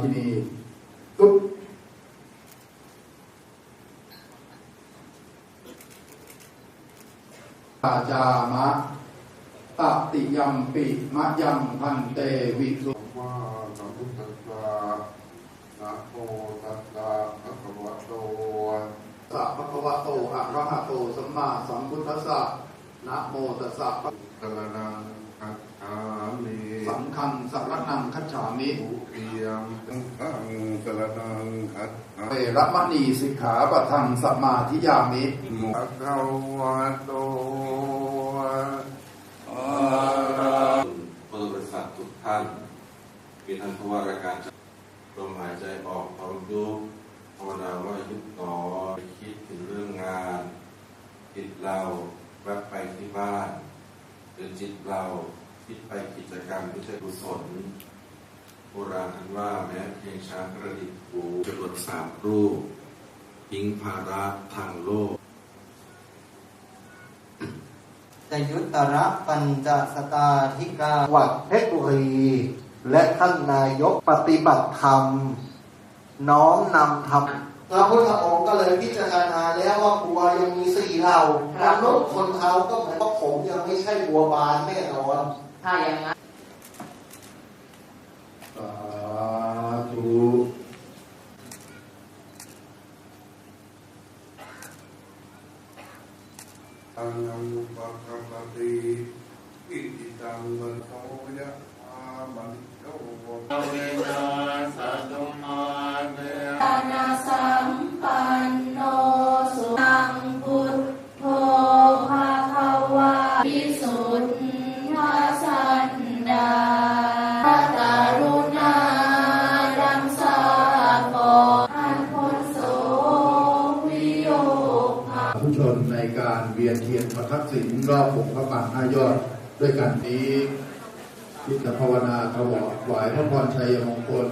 ที่นี่ตุ๊บอาจามะตติยัมปิมะยัมพันเตวิสุว่าสัมพุทธัสสะนะโมตัสสะภะคะวะโตสัพพะคะวะโตอะระหะโตสัมมาสัมพุทธัสสะนะโมตัสสะสรนังคัจฉามิสังฆังสรณังคัจฉามิทุติยมสังฆังสรนังคัจฉาเวรมณีสิกขาปะทังสมาธิยามิมิภะคะวะโตบริษัททุกท่านมีท่านผู้ว่าราชการจังหวัดลมหายใจออกความยุบภาวนาว่ายุบหนอไปคิดถึงเรื่องงานจิตเราแวบไปที่บ้านหรือจิตเรา คิดไปกิจกรรมที่จะกุศลโบราณท่านว่าแม้เพียงช้างกระดิกหูจำนวนสามรูปทิ้งภาระทางโลกจยุตระปัญจสตาธิกาจังหวัดเพชรบุรีและท่านนายกปฏิบัติธรรม น้อมนำธรรมพระพุทธองค์ก็เลยพิจารณาแล้วว่าบัวยังมีสี่เหล่ามนุษย์คนเขาก็เหมือนว่าผมยังไม่ใช่บัวบานแน่นอน ถ้าอย่างนั้ ชนในการเวียนเทียนประทักษิณรอบองค์พระปางห้ายอด ด้วยกันนี้ ที่จะภาวนาถวายพระพรชัยมงคล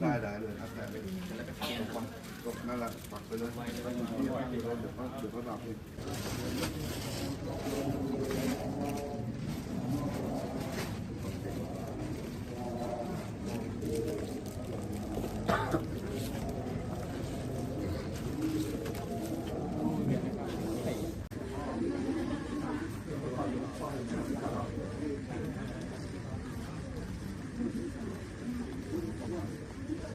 ได้ได้เลยครับแต่ไม่จบนั่นแหละปักไปเลยเดี๋ยวเขาเดี๋ยวเขาดับเอง いいか?